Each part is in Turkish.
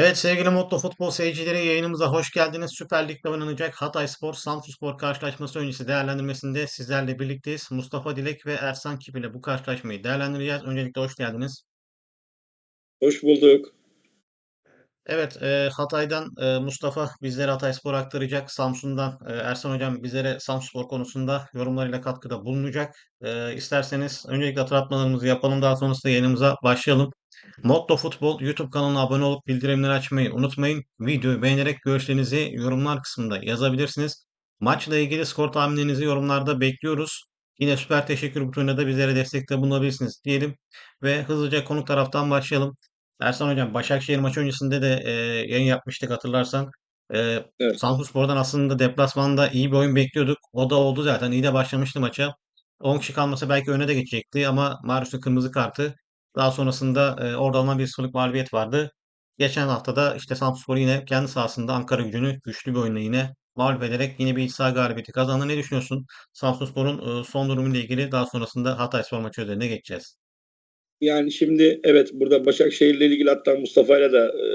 Evet sevgili Mutlu Futbol seyircileri yayınımıza hoş geldiniz. Süper Lig'de oynanacak Hatayspor Samsunspor karşılaşması öncesi değerlendirmesinde sizlerle birlikteyiz. Mustafa Dilek ve Ersan Kip ile bu karşılaşmayı değerlendireceğiz. Öncelikle hoş geldiniz. Hoş bulduk. Evet, e, Hatay'dan e, Mustafa bizlere Hatayspor aktaracak. Samsun'dan e, Ersan Hocam bizlere Samsunspor konusunda yorumlarıyla katkıda bulunacak. E, isterseniz öncelikle hatırlatmalarımızı yapalım. Daha sonrasında yayınımıza başlayalım. Motto Futbol YouTube kanalına abone olup bildirimleri açmayı unutmayın. Videoyu beğenerek görüşlerinizi yorumlar kısmında yazabilirsiniz. Maçla ilgili skor tahminlerinizi yorumlarda bekliyoruz. Yine süper teşekkür butonuna da bizlere destekte bulunabilirsiniz diyelim. Ve hızlıca konuk taraftan başlayalım. Ersan Hocam Başakşehir maçı öncesinde de e, yayın yapmıştık hatırlarsan. E, Evet. Samsunspor'dan aslında deplasmanda iyi bir oyun bekliyorduk. O da oldu zaten. İyi de başlamıştı maça. 10 kişi kalmasa belki öne de geçecekti ama Marius'un kırmızı kartı. Daha sonrasında e, orada alınan bir sıfırlık mağlubiyet vardı. Geçen hafta da işte Samsunspor yine kendi sahasında Ankara gücünü güçlü bir oyunla yine mağlup ederek yine bir iç saha galibiyeti kazandı. Ne düşünüyorsun? Samsunspor'un e, son durumuyla ilgili daha sonrasında Hatayspor maçı üzerine geçeceğiz. Yani şimdi evet burada Başakşehir'le ilgili hatta Mustafa'yla da e,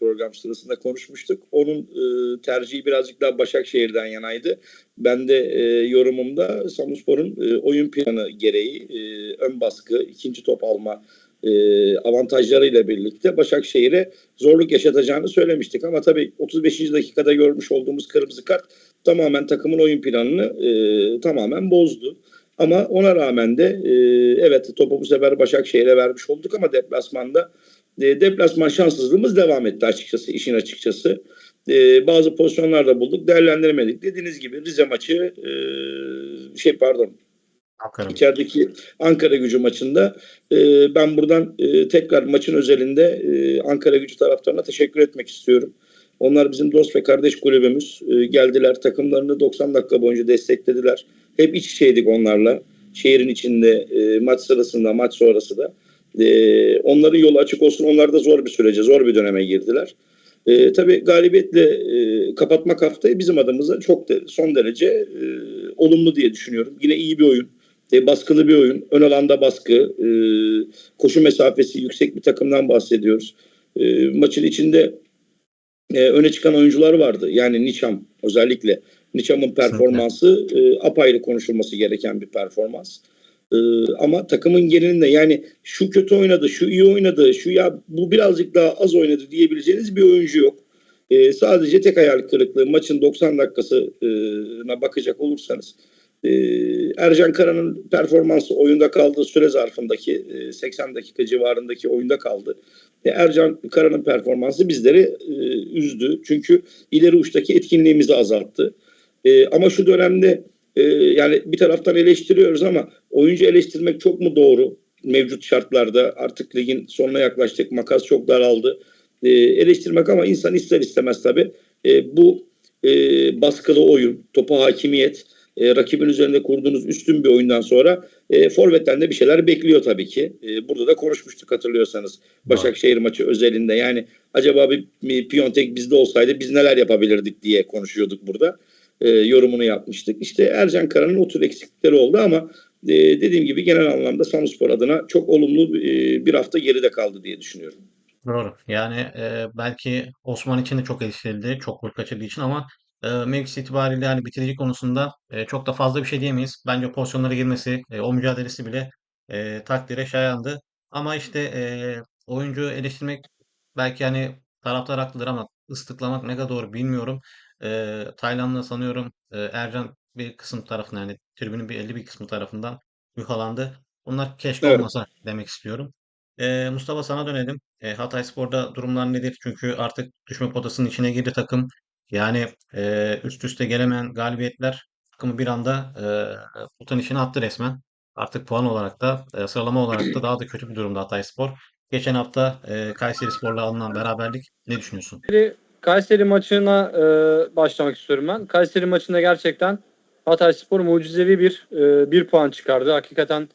program sırasında konuşmuştuk. Onun e, tercihi birazcık daha Başakşehir'den yanaydı. Ben de e, yorumumda Samsunspor'un e, oyun planı gereği e, ön baskı, ikinci top alma e, avantajlarıyla birlikte Başakşehir'e zorluk yaşatacağını söylemiştik. Ama tabii 35. dakikada görmüş olduğumuz kırmızı kart tamamen takımın oyun planını e, tamamen bozdu. Ama ona rağmen de e, evet topu bu sefer Başakşehir'e vermiş olduk ama deplasmanda e, deplasman şanssızlığımız devam etti açıkçası işin açıkçası. E, bazı pozisyonlarda bulduk değerlendiremedik. Dediğiniz gibi Rize maçı e, şey pardon Ankara. içerideki Ankara gücü maçında e, ben buradan e, tekrar maçın özelinde e, Ankara gücü taraftarına teşekkür etmek istiyorum. Onlar bizim dost ve kardeş kulübümüz. E, geldiler takımlarını 90 dakika boyunca desteklediler. Hep iç içeydik onlarla. Şehrin içinde e, maç sırasında, maç sonrası da. E, onların yolu açık olsun. Onlar da zor bir sürece, zor bir döneme girdiler. E, tabii galibiyetle e, kapatmak haftayı bizim adımıza çok de, son derece e, olumlu diye düşünüyorum. Yine iyi bir oyun. E, baskılı bir oyun. Ön alanda baskı. E, koşu mesafesi yüksek bir takımdan bahsediyoruz. E, maçın içinde e, öne çıkan oyuncular vardı. Yani Niçam özellikle. Niçam'ın performansı e, apayrı konuşulması gereken bir performans. E, ama takımın genelinde yani şu kötü oynadı, şu iyi oynadı, şu ya bu birazcık daha az oynadı diyebileceğiniz bir oyuncu yok. E, sadece tek hayal kırıklığı maçın 90 dakikasına bakacak olursanız e, Ercan Kara'nın performansı oyunda kaldığı süre zarfındaki e, 80 dakika civarındaki oyunda kaldı. E, Ercan Kara'nın performansı bizleri e, üzdü. Çünkü ileri uçtaki etkinliğimizi azalttı. E, ama şu dönemde e, yani bir taraftan eleştiriyoruz ama oyuncu eleştirmek çok mu doğru? Mevcut şartlarda artık ligin sonuna yaklaştık. Makas çok daraldı. E, eleştirmek ama insan ister istemez tabii. E, bu e, baskılı oyun, topa hakimiyet, e, rakibin üzerinde kurduğunuz üstün bir oyundan sonra e, Forvet'ten de bir şeyler bekliyor tabii ki. E, burada da konuşmuştuk hatırlıyorsanız Başakşehir maçı özelinde. Yani acaba bir, bir Piontek bizde olsaydı biz neler yapabilirdik diye konuşuyorduk burada. E, yorumunu yapmıştık. İşte Ercan Kara'nın o tür eksiklikleri oldu ama e, dediğim gibi genel anlamda Samspor adına çok olumlu e, bir hafta geride kaldı diye düşünüyorum. Doğru. Yani e, belki Osman için de çok eleştirildi. Çok gol kaçırdığı için ama e, mevkisi itibariyle yani bitirici konusunda e, çok da fazla bir şey diyemeyiz. Bence pozisyonlara girmesi, e, o mücadelesi bile e, takdire şayandı. Ama işte e, oyuncu eleştirmek belki hani taraftar haklıdır ama ıslıklamak ne kadar doğru bilmiyorum. E, Tayland'da sanıyorum e, Ercan bir kısım tarafından yani tribünün bir 50 bir kısmı tarafından yuhalandı. Bunlar keşke Evet. olmasa demek istiyorum. E, Mustafa sana dönelim. E, Hatayspor'da durumlar nedir? Çünkü artık düşme potasının içine girdi takım. Yani e, üst üste gelemeyen galibiyetler takımı bir anda e, potanın içine attı resmen. Artık puan olarak da e, sıralama olarak da daha da kötü bir durumda Hatayspor. Geçen hafta e, Kayserispor'la alınan beraberlik ne düşünüyorsun? Kayseri, maçına e, başlamak istiyorum ben. Kayseri maçında gerçekten Hatayspor mucizevi bir e, bir puan çıkardı. Hakikaten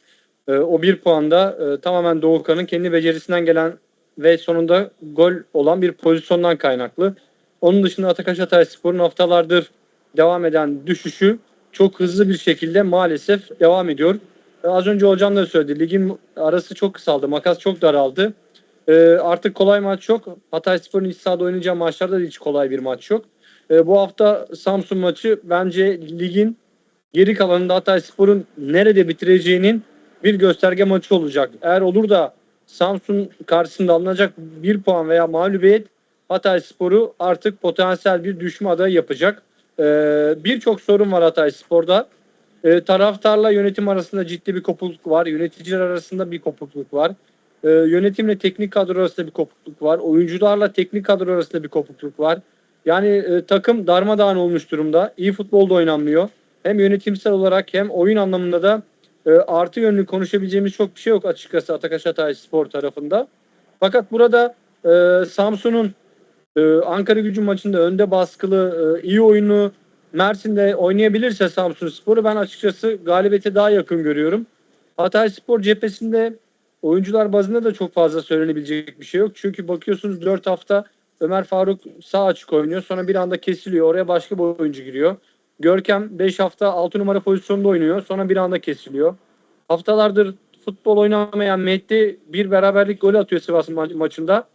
e, o bir puanda e, tamamen Doğukan'ın kendi becerisinden gelen ve sonunda gol olan bir pozisyondan kaynaklı. Onun dışında Atakaş Hatayspor'un haftalardır devam eden düşüşü çok hızlı bir şekilde maalesef devam ediyor. E, az önce hocam da söyledi. Ligin arası çok kısaldı. Makas çok daraldı. E, artık kolay maç yok. Hatayspor'un iç sahada oynayacağı maçlarda da hiç kolay bir maç yok. E, bu hafta Samsun maçı bence ligin geri kalanında Hatayspor'un nerede bitireceğinin bir gösterge maçı olacak. Eğer olur da Samsun karşısında alınacak bir puan veya mağlubiyet Hatayspor'u artık potansiyel bir düşme adayı yapacak. Ee, Birçok sorun var Hatayspor'da. Ee, taraftarla yönetim arasında ciddi bir kopukluk var. Yöneticiler arasında bir kopukluk var. Ee, yönetimle teknik kadro arasında bir kopukluk var. Oyuncularla teknik kadro arasında bir kopukluk var. Yani e, takım darmadağın olmuş durumda. İyi futbolda oynanmıyor. Hem yönetimsel olarak hem oyun anlamında da e, artı yönlü konuşabileceğimiz çok bir şey yok açıkçası Atakaş Hatay Spor tarafında. Fakat burada e, Samsun'un e, Ankara gücü maçında önde baskılı e, iyi oyunu Mersin'de oynayabilirse Samsun Spor'u ben açıkçası galibiyete daha yakın görüyorum. Hatay Spor cephesinde oyuncular bazında da çok fazla söylenebilecek bir şey yok. Çünkü bakıyorsunuz 4 hafta Ömer Faruk sağ açık oynuyor. Sonra bir anda kesiliyor. Oraya başka bir oyuncu giriyor. Görkem 5 hafta 6 numara pozisyonda oynuyor. Sonra bir anda kesiliyor. Haftalardır futbol oynamayan Mehdi bir beraberlik golü atıyor Sivas ma- maçında.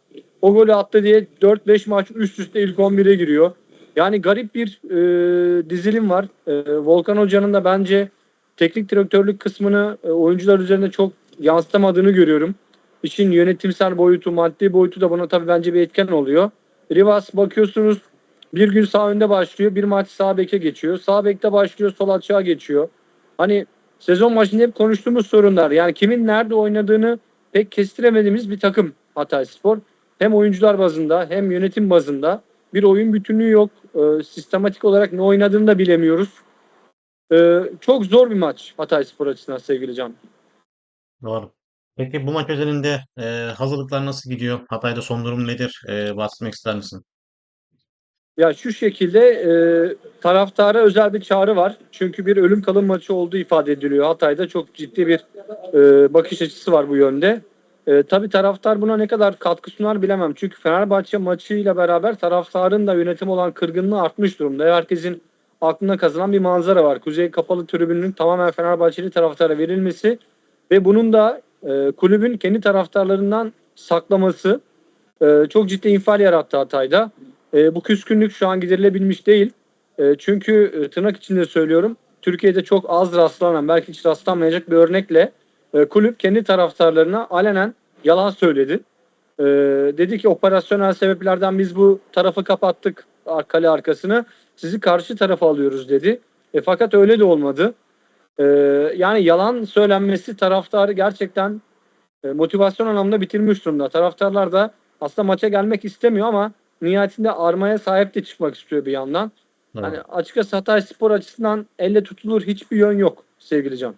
O golü attı diye 4-5 maç üst üste ilk 11'e giriyor. Yani garip bir e, dizilim var. E, Volkan Hoca'nın da bence teknik direktörlük kısmını e, oyuncular üzerinde çok yansıtamadığını görüyorum. İşin yönetimsel boyutu, maddi boyutu da buna tabii bence bir etken oluyor. Rivas bakıyorsunuz bir gün sağ önde başlıyor, bir maç sağ beke geçiyor. Sağ bekte başlıyor, sol açığa geçiyor. Hani sezon başında hep konuştuğumuz sorunlar. Yani kimin nerede oynadığını pek kestiremediğimiz bir takım Hatayspor. Hem oyuncular bazında hem yönetim bazında bir oyun bütünlüğü yok. Ee, sistematik olarak ne oynadığını da bilemiyoruz. Ee, çok zor bir maç Hatayspor açısından sevgili Can. Doğru. Peki bu maç özelinde e, hazırlıklar nasıl gidiyor? Hatay'da son durum nedir? E, bahsetmek ister misin? Ya şu şekilde e, taraftara özel bir çağrı var. Çünkü bir ölüm kalım maçı olduğu ifade ediliyor. Hatay'da çok ciddi bir e, bakış açısı var bu yönde. E, tabii taraftar buna ne kadar katkı sunar bilemem. Çünkü Fenerbahçe maçıyla beraber taraftarın da yönetim olan kırgınlığı artmış durumda. Herkesin aklına kazınan bir manzara var. Kuzey kapalı tribünün tamamen Fenerbahçeli taraftara verilmesi ve bunun da e, kulübün kendi taraftarlarından saklaması e, çok ciddi infial yarattı Hatay'da. E, bu küskünlük şu an giderilebilmiş değil. E, çünkü e, tırnak içinde söylüyorum Türkiye'de çok az rastlanan belki hiç rastlanmayacak bir örnekle e, kulüp kendi taraftarlarına alenen yalan söyledi. E, dedi ki operasyonel sebeplerden biz bu tarafı kapattık kale arkasını sizi karşı tarafa alıyoruz dedi. E, fakat öyle de olmadı. E, yani yalan söylenmesi taraftarı gerçekten e, motivasyon anlamında bitirmiş durumda. Taraftarlar da aslında maça gelmek istemiyor ama nihayetinde armaya sahip de çıkmak istiyor bir yandan. Hani açıkçası Hatay Spor açısından elle tutulur hiçbir yön yok sevgili Can.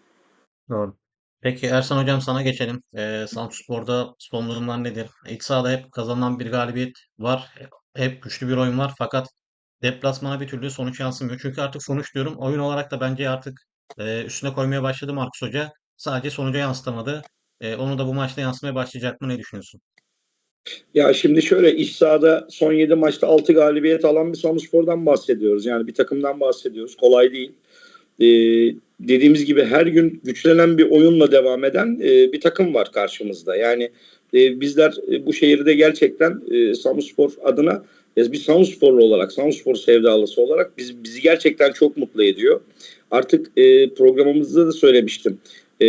Doğru. Peki Ersan Hocam sana geçelim. E, Samsunspor'da son durumlar nedir? İç sahada hep kazanılan bir galibiyet var. Hep güçlü bir oyun var. Fakat deplasmana bir türlü sonuç yansımıyor. Çünkü artık sonuç diyorum. Oyun olarak da bence artık e, üstüne koymaya başladı Markus Hoca. Sadece sonuca yansıtamadı. E, onu da bu maçta yansımaya başlayacak mı? Ne düşünüyorsun? Ya şimdi şöyle iç sahada son 7 maçta 6 galibiyet alan bir Samsunspor'dan bahsediyoruz. Yani bir takımdan bahsediyoruz. Kolay değil. Ee, dediğimiz gibi her gün güçlenen bir oyunla devam eden e, bir takım var karşımızda. Yani e, bizler e, bu şehirde gerçekten e, Samsunspor adına e, bir Samsunsporlu olarak, Samsunspor sevdalısı olarak biz, bizi gerçekten çok mutlu ediyor. Artık e, programımızda da söylemiştim. E,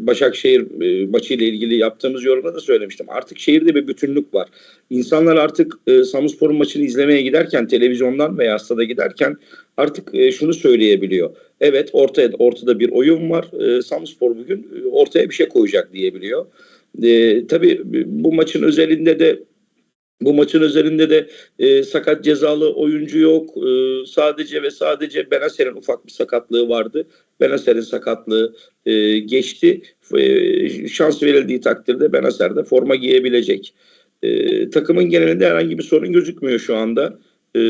Başakşehir e, maçıyla ilgili yaptığımız yorumda da söylemiştim. Artık şehirde bir bütünlük var. İnsanlar artık e, Samsunspor'un maçını izlemeye giderken televizyondan veya stada giderken artık e, şunu söyleyebiliyor. Evet ortaya ortada bir oyun var. E, Samsunspor bugün e, ortaya bir şey koyacak diyebiliyor. E, tabii bu maçın özelinde de bu maçın özelinde de e, sakat cezalı oyuncu yok. E, sadece ve sadece Benaser'in ufak bir sakatlığı vardı. Benaser'in sakatlığı e, geçti. E, şans verildiği takdirde Benaser de forma giyebilecek. E, takımın genelinde herhangi bir sorun gözükmüyor şu anda. E,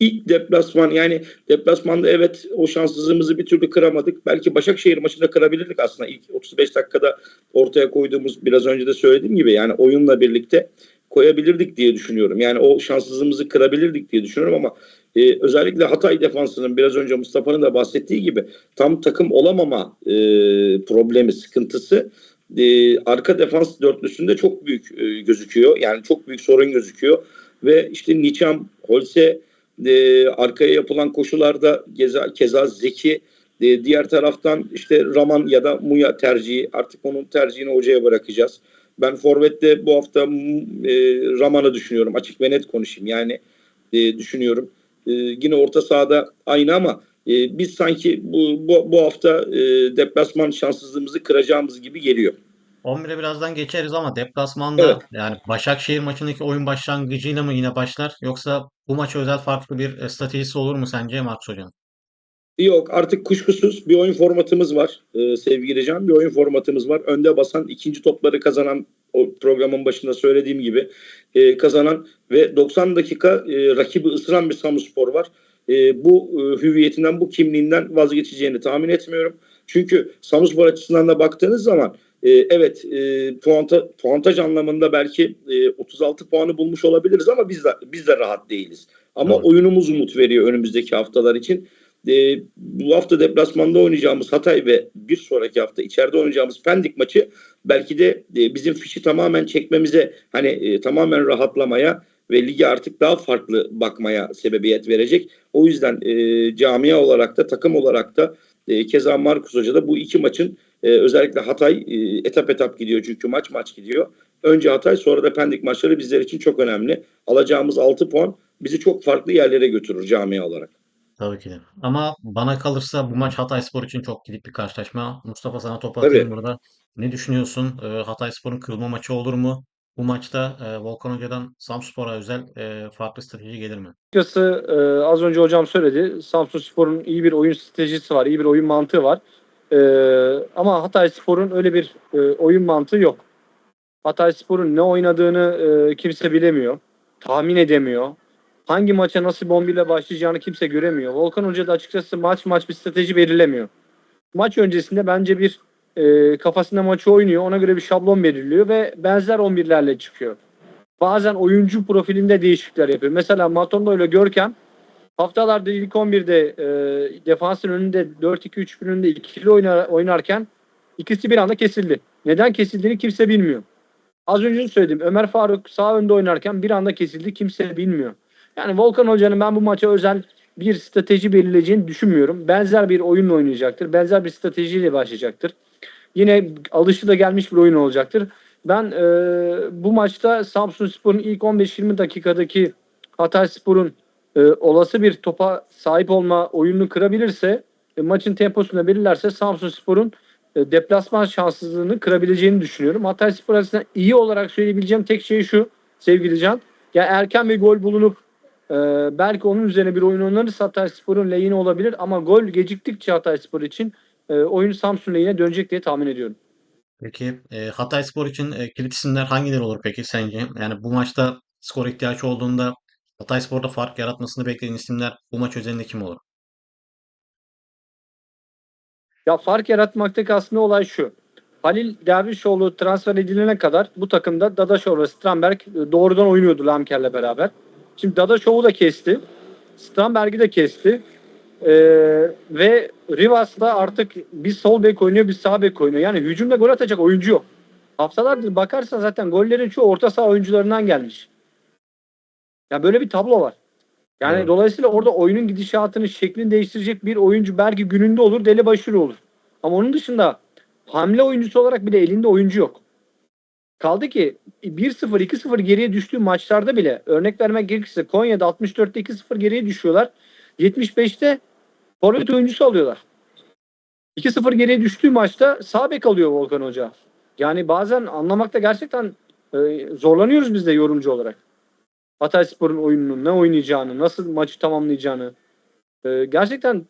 ilk deplasman yani deplasmanda evet o şanssızlığımızı bir türlü kıramadık. Belki Başakşehir maçında kırabilirdik aslında. İlk 35 dakikada ortaya koyduğumuz biraz önce de söylediğim gibi yani oyunla birlikte koyabilirdik diye düşünüyorum. Yani o şanssızlığımızı kırabilirdik diye düşünüyorum ama e, özellikle Hatay defansının biraz önce Mustafa'nın da bahsettiği gibi tam takım olamama e, problemi, sıkıntısı e, arka defans dörtlüsünde çok büyük e, gözüküyor. Yani çok büyük sorun gözüküyor. Ve işte Niçam, Holse e, arkaya yapılan koşularda keza, keza Zeki e, diğer taraftan işte Raman ya da Muya tercihi artık onun tercihini hocaya bırakacağız. Ben Forvet'te bu hafta e, Raman'ı düşünüyorum. Açık ve net konuşayım. Yani e, düşünüyorum. E, yine orta sahada aynı ama e, biz sanki bu, bu, bu hafta e, deplasman şanssızlığımızı kıracağımız gibi geliyor. 11'e birazdan geçeriz ama deplasmanda Evet. yani Başakşehir maçındaki oyun başlangıcıyla mı yine başlar yoksa bu maça özel farklı bir e, stratejisi olur mu sence Marcus Hocam? Yok artık kuşkusuz bir oyun formatımız var e, sevgili Can. Bir oyun formatımız var. Önde basan ikinci topları kazanan o programın başında söylediğim gibi e, kazanan ve 90 dakika e, rakibi ısıran bir Samspor var. E, bu e, hüviyetinden, bu kimliğinden vazgeçeceğini tahmin etmiyorum. Çünkü Samspor açısından da baktığınız zaman e, evet e, puanta, puantaj anlamında belki e, 36 puanı bulmuş olabiliriz ama biz de, biz de rahat değiliz. Ama Doğru. oyunumuz umut veriyor önümüzdeki haftalar için. E, bu hafta deplasmanda oynayacağımız Hatay ve bir sonraki hafta içeride oynayacağımız Pendik maçı belki de e, bizim fişi tamamen çekmemize hani e, tamamen rahatlamaya ve lige artık daha farklı bakmaya sebebiyet verecek. O yüzden e, camia olarak da takım olarak da e, keza Markus Hoca da bu iki maçın e, özellikle Hatay e, etap etap gidiyor çünkü maç maç gidiyor. Önce Hatay sonra da Pendik maçları bizler için çok önemli. Alacağımız 6 puan bizi çok farklı yerlere götürür camia olarak. Tabii ki de. Ama bana kalırsa bu maç Hatayspor için çok gidip bir karşılaşma. Mustafa sana topu atayım Tabii. burada. Ne düşünüyorsun? E, Hatayspor'un kırılma maçı olur mu? Bu maçta e, Volkan Hoca'dan Samspor'a özel e, farklı strateji gelir mi? Açıkçası e, az önce hocam söyledi. Samsunspor'un iyi bir oyun stratejisi var, iyi bir oyun mantığı var. E, ama Hatayspor'un öyle bir e, oyun mantığı yok. Hatayspor'un ne oynadığını e, kimse bilemiyor, tahmin edemiyor. Hangi maça nasıl bombayla başlayacağını kimse göremiyor. Volkan Hoca da açıkçası maç maç bir strateji belirlemiyor. Maç öncesinde bence bir e, kafasında maçı oynuyor. Ona göre bir şablon belirliyor ve benzer 11'lerle çıkıyor bazen oyuncu profilinde değişiklikler yapıyor. Mesela Matondo ile Görkem haftalarda ilk 11'de e, defansın önünde 4-2-3 önünde ikili oynar, oynarken ikisi bir anda kesildi. Neden kesildiğini kimse bilmiyor. Az önce söyledim. Ömer Faruk sağ önde oynarken bir anda kesildi. Kimse bilmiyor. Yani Volkan Hoca'nın ben bu maça özel bir strateji belirleyeceğini düşünmüyorum. Benzer bir oyunla oynayacaktır. Benzer bir stratejiyle başlayacaktır. Yine alışıla gelmiş bir oyun olacaktır. Ben e, bu maçta Samsun Spor'un ilk 15-20 dakikadaki Hatay Spor'un e, olası bir topa sahip olma oyununu kırabilirse, e, maçın temposunu belirlerse Samsun Spor'un e, deplasman şanssızlığını kırabileceğini düşünüyorum. Hatay Spor açısından iyi olarak söyleyebileceğim tek şey şu sevgili Can. Ya erken bir gol bulunup e, belki onun üzerine bir oyun oynanırsa Hatay Spor'un lehine olabilir ama gol geciktikçe Hatay Spor için e, oyun Samsun lehine dönecek diye tahmin ediyorum. Peki e, Hatayspor için e, kilit isimler hangileri olur peki sence? Yani bu maçta skor ihtiyaç olduğunda Hatayspor'da fark yaratmasını beklediğin isimler bu maç özelinde kim olur? Ya fark yaratmaktaki aslında olay şu. Halil Dervişoğlu transfer edilene kadar bu takımda Dadaşov ve Stramberg e, doğrudan oynuyordu Lamker'le beraber. Şimdi Dadaşov'u da kesti. Stramberg'i de kesti. Ee, ve Rivas'ta artık bir sol bek oynuyor bir sağ bek oynuyor. Yani hücumda gol atacak oyuncu yok. Haftalardır bakarsan zaten gollerin çoğu orta saha oyuncularından gelmiş. Ya böyle bir tablo var. Yani Evet. dolayısıyla orada oyunun gidişatını, şeklini değiştirecek bir oyuncu belki gününde olur, Deli Başarı olur. Ama onun dışında hamle oyuncusu olarak bile elinde oyuncu yok. Kaldı ki 1-0, 2-0 geriye düştüğü maçlarda bile örnek vermek gerekirse Konya'da 64'te 2-0 geriye düşüyorlar. 75'te forvet oyuncusu alıyorlar. 2-0 geriye düştüğü maçta sağ bek alıyor Volkan Hoca. Yani bazen anlamakta gerçekten e, zorlanıyoruz biz de yorumcu olarak. Hatayspor'un oyununu, ne oynayacağını, nasıl maçı tamamlayacağını. E, gerçekten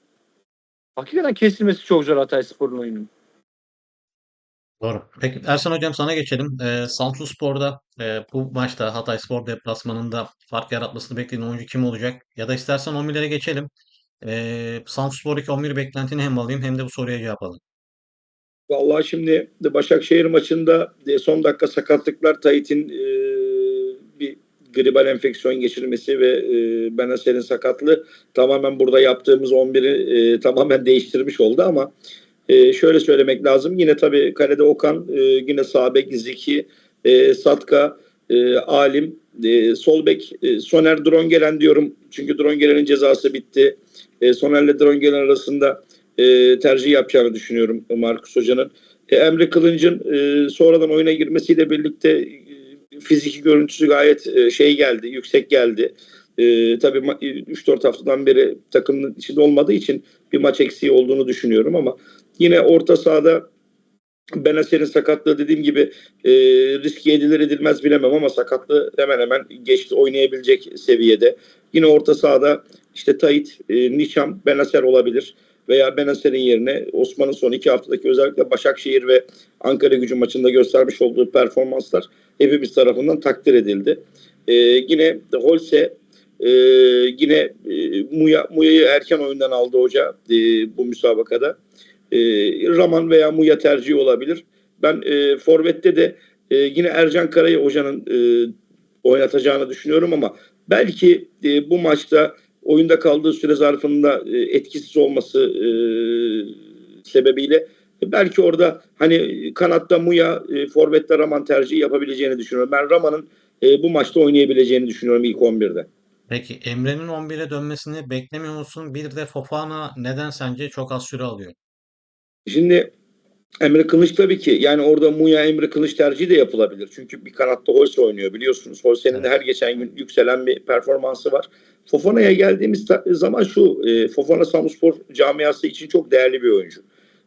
hakikaten kesilmesi çok zor Hatayspor'un oyunun. Doğru. Peki Ersan Hocam sana geçelim. E, Samsunspor'da e, bu maçta Hatayspor deplasmanında fark yaratmasını beklediğin oyuncu kim olacak? Ya da istersen 11'lere geçelim. E, Samsunspor'daki 11 beklentini hem alayım hem de bu soruya cevap alayım. Vallahi şimdi Başakşehir maçında son dakika sakatlıklar Tayyip'in e, gribal enfeksiyon geçirmesi ve e, Benaser'in sakatlığı tamamen burada yaptığımız 11'i e, tamamen değiştirmiş oldu ama e, şöyle söylemek lazım. Yine tabii kalede Okan, e, yine sağ bek Zeki, e, Satka, e, Alim, e, sol bek e, Soner Drongelen diyorum. Çünkü Drongelen'in cezası bitti. E, Soner'le Drongelen arasında e, tercih yapacağını düşünüyorum Markus Hoca'nın. E, Emre Kılınç'ın e, sonradan oyuna girmesiyle birlikte fiziki görüntüsü gayet e, şey geldi, yüksek geldi. E, tabii ma- 3-4 haftadan beri takımın içinde olmadığı için bir maç eksiği olduğunu düşünüyorum ama yine orta sahada Benacer'in sakatlığı dediğim gibi e, riske edilir edilmez bilemem ama sakatlığı hemen hemen geçti oynayabilecek seviyede. Yine orta sahada işte Tayit, e, Nişam, Benacer olabilir veya Benacer'in yerine Osman'ın son iki haftadaki özellikle Başakşehir ve Ankara gücü maçında göstermiş olduğu performanslar hepimiz tarafından takdir edildi. E, yine Holse e, yine e, Muya, erken oyundan aldı hoca e, bu müsabakada. E, Raman veya Muya tercihi olabilir. Ben e, Forvet'te de e, yine Ercan Karay'ı hocanın e, oynatacağını düşünüyorum ama belki e, bu maçta oyunda kaldığı süre zarfında e, etkisiz olması e, sebebiyle belki orada hani kanatta Muya, e, Forvet'te Raman tercihi yapabileceğini düşünüyorum. Ben Raman'ın e, bu maçta oynayabileceğini düşünüyorum ilk 11'de. Peki Emre'nin 11'e dönmesini beklemiyor musun? Bir de Fofana neden sence çok az süre alıyor? Şimdi Emre Kılıç tabii ki yani orada Muya Emre Kılıç tercihi de yapılabilir. Çünkü bir kanatta Holse oynuyor biliyorsunuz. Holse'nin de her geçen gün yükselen bir performansı var. Fofana'ya geldiğimiz zaman şu e, Fofana Samspor camiası için çok değerli bir oyuncu.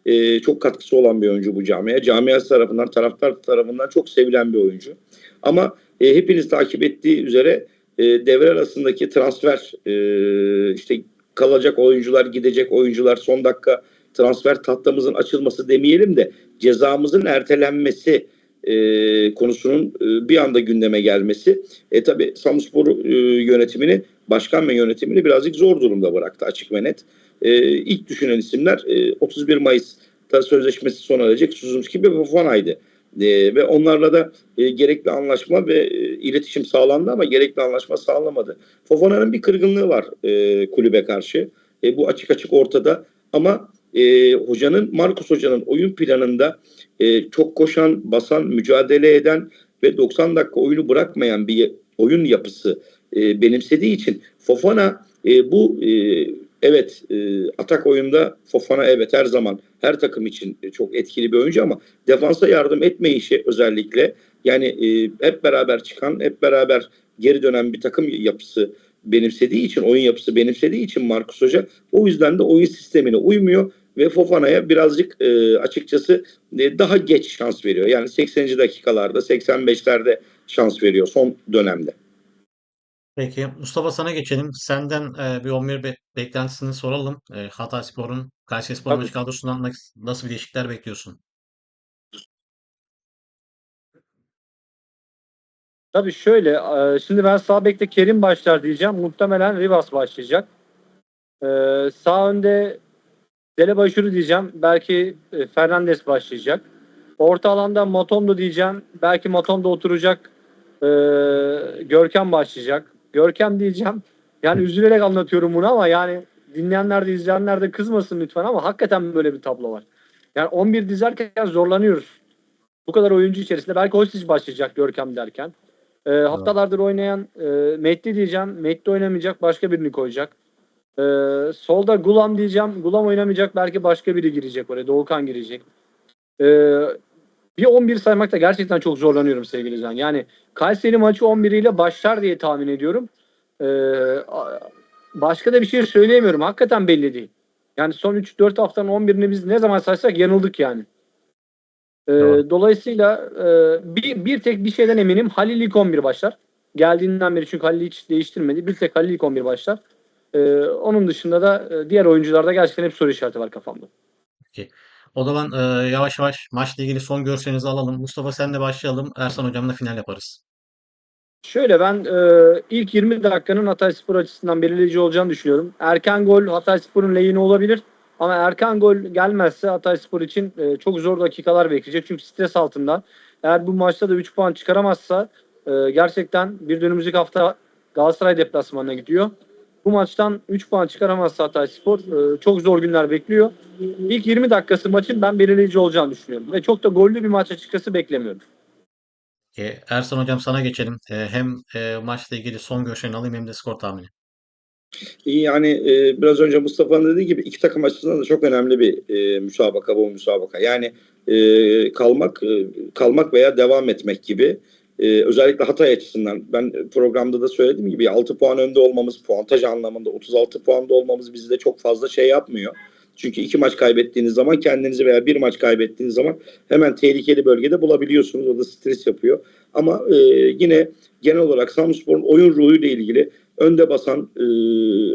E, çok katkısı olan bir oyuncu bu camiye. Camiası tarafından, taraftar tarafından çok sevilen bir oyuncu. Ama e, hepiniz takip ettiği üzere e, devre arasındaki transfer e, işte kalacak oyuncular, gidecek oyuncular son dakika transfer tahtamızın açılması demeyelim de cezamızın ertelenmesi e, konusunun e, bir anda gündeme gelmesi e tabi Samspor e, yönetimini başkan ve yönetimini birazcık zor durumda bıraktı açık ve net. E, ilk düşünen isimler e, 31 Mayıs'ta sözleşmesi sona erecek Suzumski ve Fofana'ydı. E, ve onlarla da e, gerekli anlaşma ve e, iletişim sağlandı ama gerekli anlaşma sağlanamadı. Fofana'nın bir kırgınlığı var e, kulübe karşı. E, bu açık açık ortada ama e, hocanın Markus Hoca'nın oyun planında e, çok koşan, basan, mücadele eden ve 90 dakika oyunu bırakmayan bir oyun yapısı e, benimsediği için Fofana e, bu e, evet e, atak oyunda Fofana evet her zaman her takım için e, çok etkili bir oyuncu ama defansa yardım etme işi özellikle yani e, hep beraber çıkan, hep beraber geri dönen bir takım yapısı benimsediği için, oyun yapısı benimsediği için Markus Hoca o yüzden de oyun sistemine uymuyor ve Fofana'ya birazcık e, açıkçası e, daha geç şans veriyor. Yani 80. dakikalarda, 85'lerde şans veriyor son dönemde. Peki Mustafa sana geçelim. Senden e, bir 11 be- beklentisini soralım. E, Hatayspor'un Kayserispor Tabii. maçı kadrosundan nas- nasıl bir değişiklikler bekliyorsun? Tabii şöyle, e, şimdi ben sağ bekte Kerim başlar diyeceğim. Muhtemelen Rivas başlayacak. E, sağ önde Delebaşuru diyeceğim. Belki e, Fernandes başlayacak. Orta alanda Matondo diyeceğim. Belki Matondo oturacak. E, Görkem başlayacak. Görkem diyeceğim. Yani üzülerek anlatıyorum bunu ama yani dinleyenler de izleyenler de kızmasın lütfen ama hakikaten böyle bir tablo var. Yani 11 dizerken zorlanıyoruz. Bu kadar oyuncu içerisinde belki Hostic başlayacak Görkem derken. E, haftalardır oynayan e, Mehdi diyeceğim. Mehdi oynamayacak başka birini koyacak. E, solda Gulam diyeceğim. Gulam oynamayacak belki başka biri girecek oraya. Doğukan girecek. E, bir 11 saymakta gerçekten çok zorlanıyorum sevgili Can. Yani Kayseri maçı 11 ile başlar diye tahmin ediyorum. E, a- başka da bir şey söyleyemiyorum. Hakikaten belli değil. Yani son 3-4 haftanın 11'ini biz ne zaman saysak yanıldık yani. Ee, Doğru. dolayısıyla e, bir, bir tek bir şeyden eminim. Halil ilk 11 başlar. Geldiğinden beri çünkü Halil hiç değiştirmedi. Bir tek Halil ilk 11 başlar. Ee, onun dışında da e, diğer oyuncularda gerçekten hep soru işareti var kafamda. O zaman e, yavaş yavaş maçla ilgili son görüşlerinizi alalım. Mustafa senle başlayalım. Ersan hocamla final yaparız. Şöyle ben e, ilk 20 dakikanın Hatayspor açısından belirleyici olacağını düşünüyorum. Erken gol Hatayspor'un lehine olabilir. Ama erken gol gelmezse Hatayspor için e, çok zor dakikalar bekleyecek. Çünkü stres altında. Eğer bu maçta da 3 puan çıkaramazsa e, gerçekten bir de önümüzdeki hafta Galatasaray deplasmanına gidiyor. Bu maçtan 3 puan çıkaramazsa Hatayspor e, çok zor günler bekliyor. İlk 20 dakikası maçın ben belirleyici olacağını düşünüyorum. Ve çok da gollü bir maç açıkçası beklemiyorum. E, Ersan hocam sana geçelim. E, hem e, maçla ilgili son görüşlerini alayım hem de skor tahmini. Yani e, biraz önce Mustafa'nın dediği gibi iki takım açısından da çok önemli bir e, müsabaka bu müsabaka. Yani e, kalmak e, kalmak veya devam etmek gibi. E, özellikle Hatay açısından ben programda da söylediğim gibi 6 puan önde olmamız puantaj anlamında 36 puanda olmamız bizi de çok fazla şey yapmıyor. Çünkü iki maç kaybettiğiniz zaman kendinizi veya bir maç kaybettiğiniz zaman hemen tehlikeli bölgede bulabiliyorsunuz. O da stres yapıyor. Ama e, yine genel olarak Samspor'un oyun ruhuyla ilgili önde basan, e,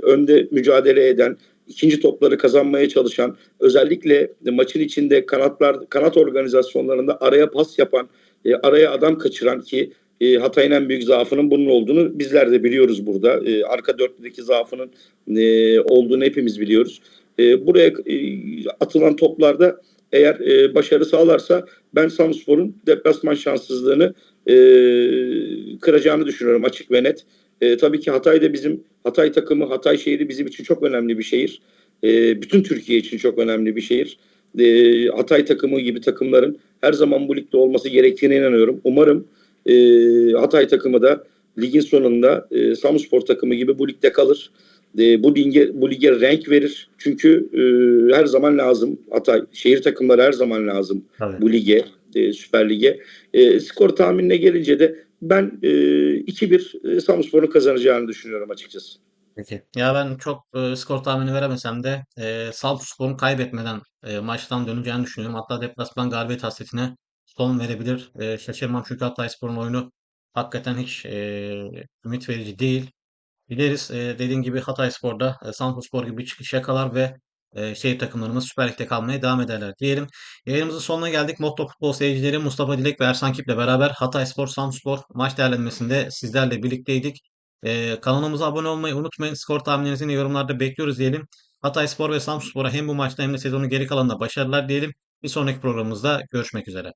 önde mücadele eden, ikinci topları kazanmaya çalışan, özellikle maçın içinde kanatlar kanat organizasyonlarında araya pas yapan, e, araya adam kaçıran ki e, Hatay'ın en büyük zaafının bunun olduğunu bizler de biliyoruz burada. E, arka dörtlüdeki zaafının e, olduğunu hepimiz biliyoruz. E, buraya e, atılan toplarda eğer e, başarı sağlarsa ben Samspor'un deplasman şanssızlığını e, kıracağını düşünüyorum açık ve net. E, tabii ki Hatay da bizim Hatay takımı, Hatay şehri bizim için çok önemli bir şehir. E, bütün Türkiye için çok önemli bir şehir. E, Hatay takımı gibi takımların her zaman bu ligde olması gerektiğine inanıyorum. Umarım e, Hatay takımı da ligin sonunda e, Samspor takımı gibi bu ligde kalır. E, bu lige bu lige renk verir. Çünkü e, her zaman lazım. Hatay şehir takımları her zaman lazım Tabii. bu lige, e, Süper Lig'e. E, skor tahminine gelince de ben e, 2-1 e, Samspor'un kazanacağını düşünüyorum açıkçası. Peki. Ya ben çok e, skor tahmini veremesem de e, Samsunspor'un kaybetmeden e, maçtan döneceğini düşünüyorum. Hatta deplasman galibiyet hasretine son verebilir. E, şaşırmam çünkü Hatayspor'un oyunu hakikaten hiç e, ümit verici değil. Dileriz e, dediğin gibi Hatayspor'da e, Samsunspor gibi çıkış yakalar ve e, şehir takımlarımız Süper Lig'de kalmaya devam ederler diyelim. Yayınımızın sonuna geldik. Motto Futbol seyircileri Mustafa Dilek ve Ersan Kip'le beraber Hatayspor Samsunspor maç değerlendirmesinde sizlerle birlikteydik. E, kanalımıza abone olmayı unutmayın. Skor tahminlerinizi yine yorumlarda bekliyoruz diyelim. Hatayspor ve Samsunspor'a hem bu maçta hem de sezonun geri kalanında başarılar diyelim. Bir sonraki programımızda görüşmek üzere.